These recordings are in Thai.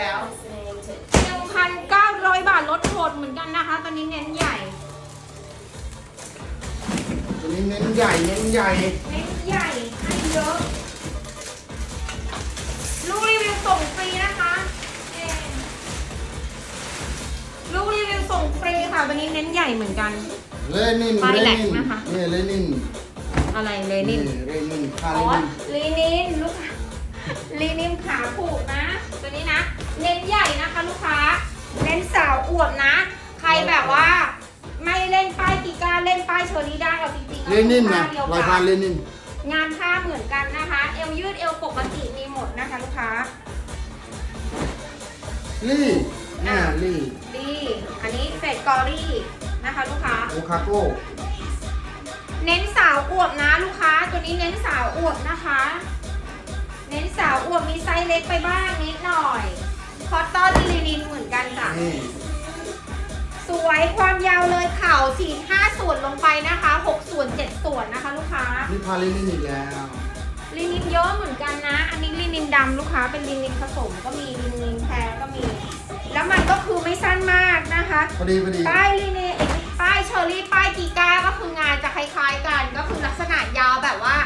แล้ว 1,900 บาทลดโหดเหมือนกันนะคะ ตอนนี้เน้นใหญ่ ตัวนี้เน้นใหญ่เน้นใหญ่ เน้นใหญ่ให้เยอะ ลูกรีวิวส่งฟรีนะคะเอ่อลูกรีวิวส่งฟรีค่ะ วันนี้เน้นใหญ่เหมือนกัน เลนินไปเลแหละนินนะคะนี่เลนินอะไรเลยนิน เลนินค่าอ๋เลอนิน ลีนินลูกค้าลีนินขาผูกนะ ตัวนี้นะ เน้นใหญ่นะคะลูกค้า เน้นสาวอวบนะ ใครแบบว่า ไม่เล่นป้ายกีการเล่นป้ายเชอรี่ได้เอาจริงๆเลนินนะเดียวรอยกัพานนเลนิน งานผ้าเหมือนกันนะคะ เอวยืดเอวปกติมีหมดนะคะลูกค้า ลี่อ่าลี่ดีอันนี้เฟดกอรี่นะคะลูกค้า โอคาโก้เน้นสาวอวบนะลูกค้า ตัวนี้เน้นสาวอวบนะคะ เน้นสาวอวบมีไซส์เล็กไปบ้างนิดหน่อย คอตตอนลีนินเหมือนกันจ้ะ นี่สวยความยาวเลยเข่าสี่ห้าส่วนลงไปนะคะหกส่วนเจ็ดส่วนนะคะลูกค้า นี่พาเลนินอีกแล้วลีนินเยอะเหมือนกันนะ อันนี้ลีนินดำลูกค้าเป็นลีนินผสมก็มีลีนินแท้ก็มี แล้วมันก็คือไม่สั้นมากนะคะ พอดีพอดีป้ายลีนินเอ้ยป้ายเชอรี่ป้ายกีก้าก็คืองานจะคล้ายๆกัน ก็คือลักษณะยาวแบบว่า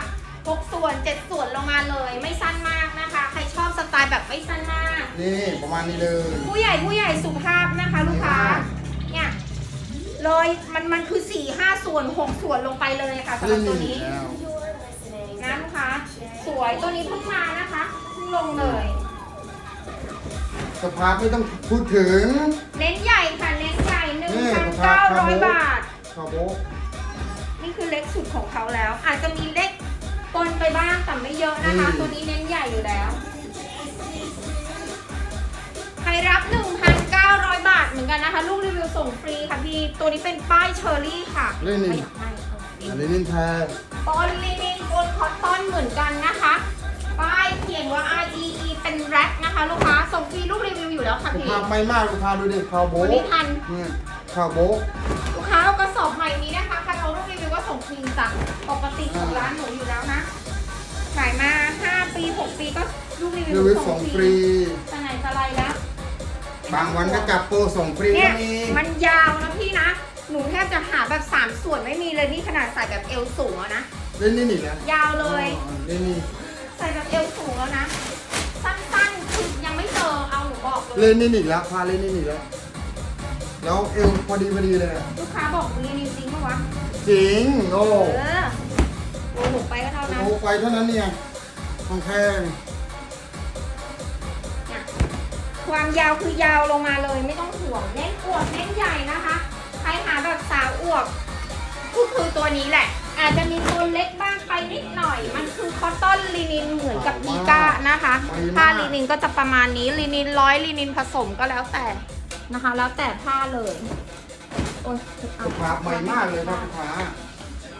หกส่วนเจ็ดส่วนลงมาเลย ไม่สั้นมากนะคะ ใครชอบสไตล์แบบไม่สั้นมาก นี่ประมาณนี้เลยผู้ใหญ่ผู้ใหญ่สุภาพนะคะ ลูกค้า เนี่ยเลยมันมันคือ4ี่ห้าส่วนหกส่วนลงไปเลยค่ะสำหเลรับนิตัวนนี้แล้วนะลูกค้าสวยตัวนี้เพิ่งมานะคะเพิ่งลงเลยสภาพไม่ต้องพูดถึง เน้นใหญ่ค่ะเน้นใหญ่หนึ่งนี่พันสภาพเก้าคาร้อโบยบาทคาโบนี่คือเล็กสุดของเขาแล้ว อาจจะมีเล็กปนไปบ้างแต่ไม่เยอะนะคะ ตัวนี้เน้นใหญ่อยู่แล้วใค รรับ 1,900 บาทเหมือนกันนะคะ ลูกรีวิวส่งฟรีค่ะพี่ ตัวนี้เป็นป้ายเชอรี่ค่ะเลนินไม่อยากให้เออเลนินแท้ปอลินินบนคอตตอนเหมือนกันนะคะ ป้ายเขียนว่า RGE เป็นแร็คนะคะ ลูกค้า ส่งฟรีลูกรีวิวอยู่แล้วค่ะสพี่ภาพไม่มากลูกค้าดูดิคาโบวันนี้ทัน เนี่ยคาโบลูกค้าเอากระสอบใหม่นี้นะคะใครเอาลูกรีวิวก็ส่งฟรีจ้ะปกติของร้านหนูอยู่แล้วนะ ขายมา 5 ปี 6 ปีก็ลูกรีวิรีววิวส่ส่งงฟฟรีรีจะไหนจะไรแล้ว บางวันก็จับโปรส่งฟรีเนี่ก็ยมีมันยาวนะพี่นะ หนูแทบจะหาแบบ3ส่วนไม่มีเลยนี่ขนาดใส่แบบเอวสูงแล้วนะ เลนินอีกแล้วยาวเลย อ๋อเลนินใส่แบบเอวสูงแล้วนะ สั้นๆคือยังไม่เจอเอาหนูบอกเลเลยนินอีกแล้วพาเลนินอีกแล้วแล้วเอวพอดีพอดีเลยอะลูกค้าบอกรีนิวจริงปะวะจริงโอ้เออโอ้หนูไปก็เท่านั้น โอ้ไปเท่านั้นเนี่ยของแพง ความยาวคือยาวลงมาเลยไม่ต้องห่วงเน้นอวบเน้นใหญ่นะคะ ใครหาแบบสาวอวบก็คือตัวนี้แหละ อาจจะมีตัวเล็กบ้างไปนิดหน่อย มันคือคอตตอนลีนินเหมือนกับดีก้านะคะผ้าลีนินก็จะประมาณนี้ลีนินร้อยลีนินผสมก็แล้วแต่นะคะ แล้วแต่ผ้าเลยโอ้ยเอาสภาพใหม่มากเลยครับลูกค้า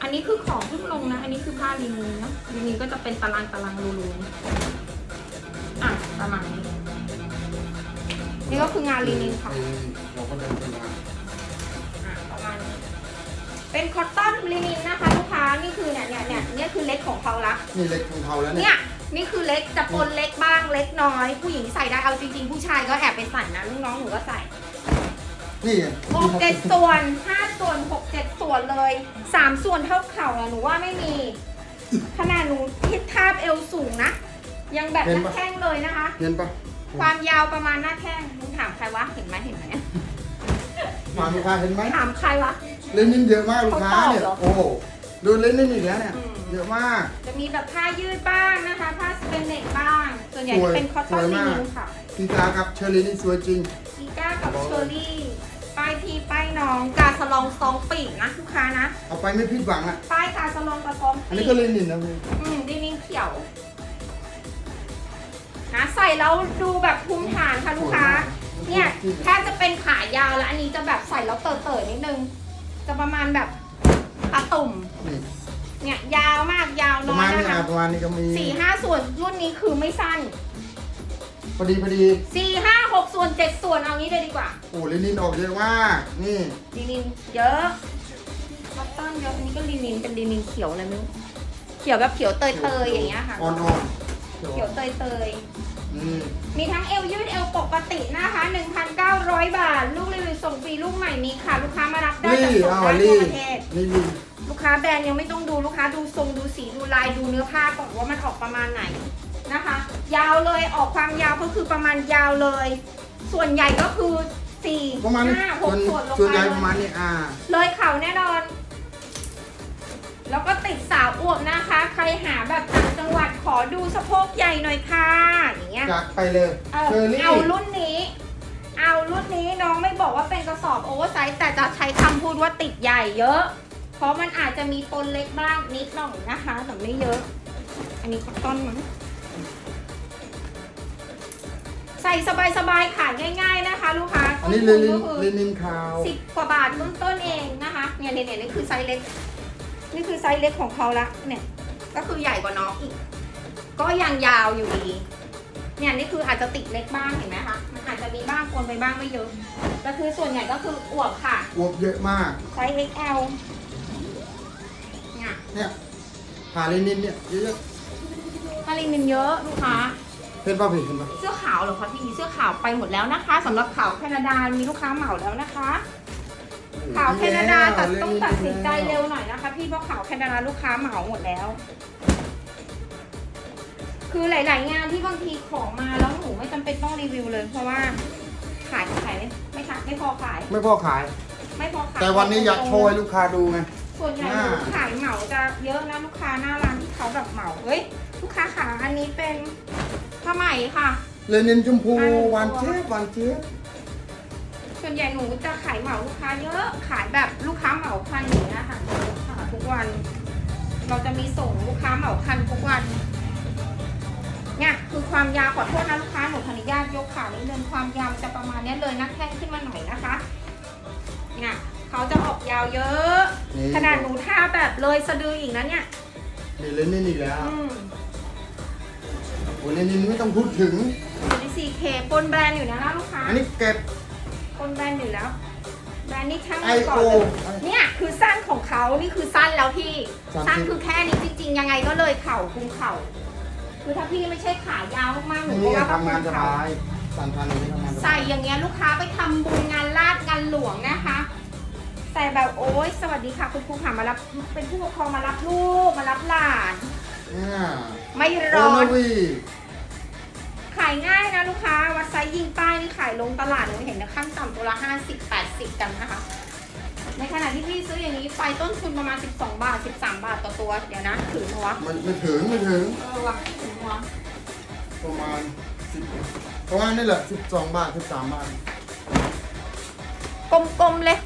อันนี้คือของเพิ่งลงนะ อันนี้คือผ้าลีนินเนาะลีนินก็จะเป็นตารางตารางรูๆอะประมาณนี้ นี่ก็คืองานลีนินค่ะ เราก็เดินไปมาอะประมาณนี้เป็นคอตตอนลีนินนะคะลูกค้า นี่คือเนี่ยเนี่ยเนี่ยเนี่ยคือเล็กของเขาละ นี่เล็กของเขาแล้วเนี่เนี่ย ย นี่คือเล็กจะปนเล็กบ้างเล็กน้อย ผู้หญิงใส่ได้ เอาจริงๆ ผู้ชายก็แอบไปใส่นะลูกน้องหนูก็ใส่นี่หกเจ็ดส่วนห้าส่วนหกเจ็ดส่วนเลยสามส่วนเท่าเข่าอะหนูว่าไม่มี ขนาดหนูทิศทาบเอวสูงนะ ยังแบบหน้าแข้งเลยนะคะ เห็นปะ ความยาวประมาณหน้าแข้งมึงถามใครวะเห็นไหมเห็นไหมมาลูกค้าเห็นไหมถามใครวะ เลนินเยอะมากลูกค้าเนี่ย เขาตอบเหรอ โอ้โหดูเลนินอีกแล้วเนี่ยอืมเยอะมาก จะมีแบบผ้ายืดบ้างนะคะ ผ้าสเปนเน็ตบ้าง ส่วนใหญ่สวยจะเป็นคอตตอนสวยลีมาก นินค่ะทีตากับเชอรี่นี่สวยจริงอีก้ากับเชอรี่ป้ายพี่ป้ายน้องกาสลองซองปีกนะลูกค้านะเอาไปไม่ผิดหวังอะ ป้ายกาสลองกับซองอันปีนี้กก็เลนินนะพี่อืมดินินเขียวนะ ใส่แล้วดูแบบภูมิฐานค่ะลูกค้า เนี่ยแทบจะเป็นขายาวแล้วอันนี้จะแบบใส่แล้วเต๋อๆนิดนึง จะประมาณแบบตาตุ่ม นี่เนี่ยยาวมากยาวประน้อมายณนี้นะคะอะประมาณนี้ก็มีสี่ห้าส่วนรุ่นนี้คือไม่สั้นพอดีพอดีสี่ห้าหกส่วนเจ็ดส่วนเอางี้เลยดีกว่า โอ้เลนินออกเยอะมากนี่ลินินเยอะคอตตอนเยอะอันนี้ก็ลินินเป็นลินินเขียวอะไรไม่รู้เขียวแบบเขียวเตยๆอย่างเงี้ยค่ะ อ่อนๆเขียวเตยๆนี่ มีทั้งเอวยืดเอวปกตินะคะ 1,900 บาท ลูกรีวิวส่งฟรีลูกใหม่มีค่ะ ลูกค้ามารับได้ลี่จากส่งอ้าวได้ทั่ลี่วประเทศนี่ลี่ลูกค้าแบรนด์ยังไม่ต้องดูลูกค้าดูทรงดูสีดูลายดูเนื้อผ้าก่อนว่ามันออกประมาณไหนนะคะ ยาวเลยออกความยาวก็คือประมาณยาวเลย ส่วนใหญ่ก็คือสี่ประมาณนี้ห้าหส่วกนส่วนลงส่วนไปใหญ่เลยประมาณนี้อ่า เลยเข่าแน่นอน แล้วก็ติดสาวอวบนะคะ ใครหาแบบต่างจังหวัดขอดูสะโพกใหญ่หน่อยค่ะ อย่างเงี้ย จัดไปเลยเออเชอรี่เอารุ่นนี้ เอารุ่นนี้น้องไม่บอกว่าเป็นกระสอบโอเวอร์ไซส์แต่จะใช้คำพูดว่าติดใหญ่เยอะ เพราะมันอาจจะมีปนเล็กบ้างนิดหน่อยนะคะ แต่ไม่เยอะ อันนี้คอตตอนมั้งใส่สบายๆขายง่าย ๆนะคะ ลูกค้าอันนี้ต้เลทุนินก็คือเลนินขาวสิบกว่าบาทต้นๆเองนะคะเนี่ยเนี่ยเนี่ยนี่คือไซส์เล็ก นี่คือไซส์เล็กของเขาละเนี่ย ก็คือใหญ่กว่าน้องอีก ก็ยังยาวอยู่ดี เนี่ยนี่คืออาจจะติดเล็กบ้างเห็นไหมคะ มันอาจจะมีบ้างปนไปบ้างไม่เยอะแต่คือส่วนใหญ่ก็คืออวบค่ะ อวบเยอะมาก ไซส์ XL เนี่ยเนี่ยผ่าเลนินเนี่ยเยอะฮาริมินเยอะลูกค้า ๆเห็นป่ะพี่เห็นป่ะ เสื้อขาวเหรอคะพี่เสื้อขาวไปหมดแล้วนะคะสำหรับขาวแคนาดามีลูกค้าเหมาแล้วนะคะ ขาวแคนาดาแต่ต้องตัดสินใจเร็วหน่อยนะคะ พี่เพราะขาวแคนาดาลูกค้าเหมาหมดแล้ว คือหลาย ๆ งานที่บางทีของมาแล้วหนูไม่จำเป็นต้องรีวิวเลย เพราะว่าขายขายไม่ไม่ขายไม่พอขาย ไม่พอขาย ไม่พอขายแต่วันนี้อยากโชว์ให้ลูกค้าดูไง ส่วนใหญ่หนูขายเหมาจะเยอะนะลูกค้าหน้าร้านที่เขาแบบเหมาเฮ้ยลูกค้าขาอันนี้เป็นผ้าไหมค่ะ เลนินชมพูอันนี้หวานเจี๊ยบหวานเจี๊ยบ ส่วนใหญ่หนูจะขายเหมาลูกค้าเยอะ ขายแบบลูกค้าเหมาพันอย่างเงี้ยค่ะค่ะทุกวัน เราจะมีส่งลูกค้าเหมาพันทุกวัน เนี่ยคือความยาวขอโทษนะลูกค้าหนูขออนุญาตยกขานิดนึงความยาวจะประมาณเนี้ยเลยนักแข้งขึ้นมาหน่อยนะคะ เนี่ยเขาจะออกยาวเยอะ นี่ ขนาดหนูทาแบบเลยสะดืออีกนะเนี่ย นี่เลนินอีกแล้วอืมโอ้เลนินไม่ต้องพูดถึง อยู่ใน 4K ปนแบรนด์อยู่นะนะลูกค้า อันนี้เก็ บปนแบรนด์อยู่แล้ว แบรนด์นี้ช่างไอมันก่อนโอเลยเนี่ยคือสั้นของเขานี่คือสั้นแล้วพี่ สั้น สั้นคือแค่นี้จริงๆ ยังไงก็เลยเข่าคุมเข่า คือถ้าพี่ไม่ใช่ขายาวมากๆหนูนี่ก็ว่าก็ทำงานสคุมเข่า บายสันทันนี้ทำงานสบายใส่อย่างเงี้ยลูกค้าไปทำบุญงานลาดงานหลวงนะคะ ใส่แบบโอ๊ยสวัสดีค่ะ คุณครูค่ะมารับเป็นผู้ปกครองมารับลูกมารับหลาน เนี่ยไม่โอร้อโนนวี ขายง่ายนะลูกค้า วัดไซส์ยิงป้ายนี่ขายลงตลาดหนูเห็นนะขั้นต่ำตัวละ 50 80 กันนะคะ ในขณะที่พี่ซื้ออย่างนี้ไปต้นทุนประมาณ 12 บาท 13 บาทต่อตัว เดี๋ยวนะถือหัวมันไม่ถึงไม่ถึงเออว่ะถือหัวประมาณสิบประมาณนี่แหละสิบสองบาทสิบสามบาทกลมๆเลย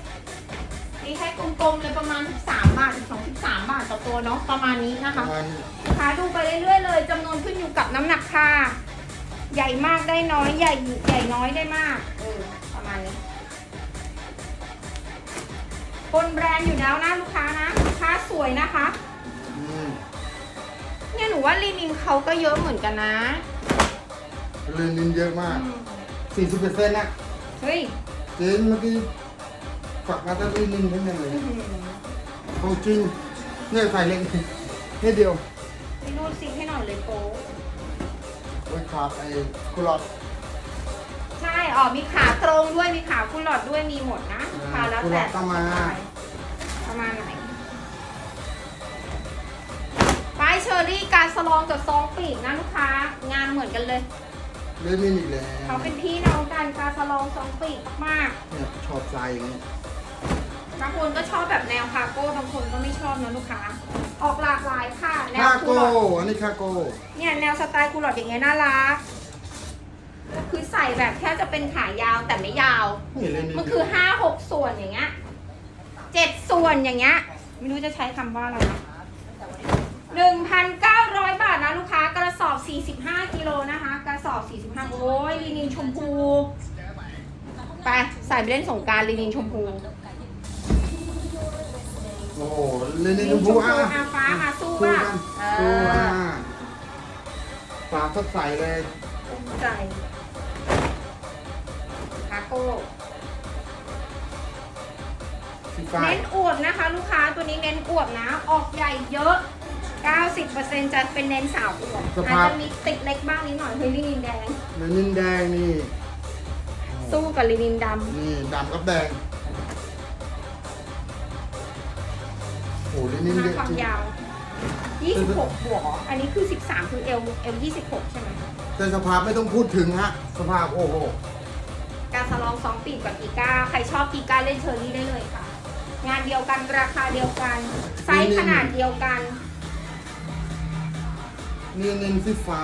นี่ให้กลมๆเลยประมาณ 13 บาท 12 13 บาทต่อตัวเนาะประมาณนี้นะปคะระมาณลูกค้าดูไปเรื่อยๆเลยจำนวนขึ้นอยู่กับน้ำหนักค่ะให ญ่มากได้น้อยใหญ่ใหญ่น้อยได้มาก เออประมาณนี้ปนแบรนด์อยู่แล้วนะลูกค้านะลูกค้าสวยนะคะอืมเนี่ยหนูว่าลีนินเขาก็เยอะเหมือนกันนะเลนินเยอะมาก อืมสี่สิบเปอร์เซ็นต์นะเฮ้ยเจนเมื่อกี้ฝักมาแต่เลนินทั้งนั้นเลยอื้อหือของจริงเนี่ยใส่เล็กนิดเดียวไปรูดซิงให้หน่อยเลยโป๊ โอ้ยขาดไอ้คุลอดใช่อ๋อมีขาตรงด้วยมีขาคุณหลอดด้วยมีหมดนะขาแล้วคุลแต่อดต้องมาประมาณไหนป้ายเชอรี่การสลองกับซองปีกนะลูกค้างานเหมือนกันเลย เลนินอีกแล้วเขาเป็นพี่น้องกันการสลองซองปีกมากเนี่ยชอบใส่อย่างนี้ๆบางคนก็ชอบแบบแนวคาร์โก้บางคนก็ไม่ชอบนะลูกค้า ออกหลากหลายค่ะแนวคาคูโก้ ลอดอันนี้คาโก้ เนี่ยแนวสไตล์คูลอดอย่างเงี้ยน่ารักคือใส่แบบแค่จะเป็นขายาวแต่ไม่ยาว นี่เลนินมันคือห้าหกส่วนอย่างเงี้ยเจ็ดส่วนอย่างเงี้ยไม่รู้จะใช้คำว่าอะไรนะหนึ่งพันเก้าร้อยบาทนะลูกค้ากระสอบสี่สิบห้ากิโลนะคะ กระสอบสี่สิบห้าโอ้ยลีนินชมพู ไปใส่ไปเล่นสงกรารลีนินชมพู โอ้โห เลนินลีชนิมนชพูมพูอะอาฟ้ามาสู้สู้ป่ะกันเอสู้ออะฝาสดใสเลยภูมิใจคาโก้ สีฟ้าเน้นอวบนะคะ ลูกค้าตัวนี้เน้นอวบนะ ออกใหญ่เยอะ 90%จะเป็นเน้นสาวอวบสอาจภาพจะมีติดเล็กบ้างนิดหน่อยเฮ้ยลินินแดง เนื้อนิ่มแดงนี่สู้กับลินินดนี่ดำกับแดง อ้โหนี่ำนิ่มมาเยอะความจริงยาว 26บวกเหรออันนี้คือ 13 คือเอลเอล26 ใช่ไหมแต่สภาพไม่ต้องพูดถึงฮะ สภาพโอ้โห การสลองสองปีกกับกีก้า ใครชอบกีก้าเล่นเชอรี่ได้เลยค่ะ งานเดียวกันราคาเดียวกัน ไซส์ขนาดเดียวกันนี่เน้นสีฟ้า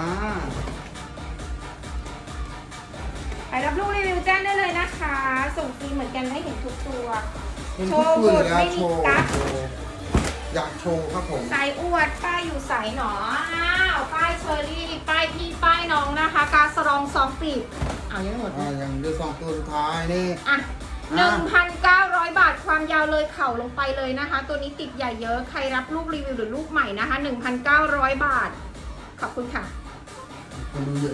ใครรับลูกรีวิวแจ้งได้เลยนะคะ ส่งฟรีเหมือนกันให้เห็นทุกตัวเน้นโชทุกว์ตัวหมเลดยนะไม่มีโชว์กั๊ก โชว์ อยากโชว์ครับผม สายอวดป้ายอยู่สายหนออ้าวป้ายเชอรี่ป้ายพี่ป้ายน้องนะคะ การสลองสองปีกเอายังไม่หมดอ่าอย่างเดือสองตัวสุดท้ายนี่ อะอะ1,900บาทความยาวเลยเข่าลงไปเลยนะคะ ตัวนี้ติดใหญ่เยอะใครรับลูกรีวิวหรือลูกใหม่นะคะ1,900บาท ขอบคุณค่ะ คนดูเยอะ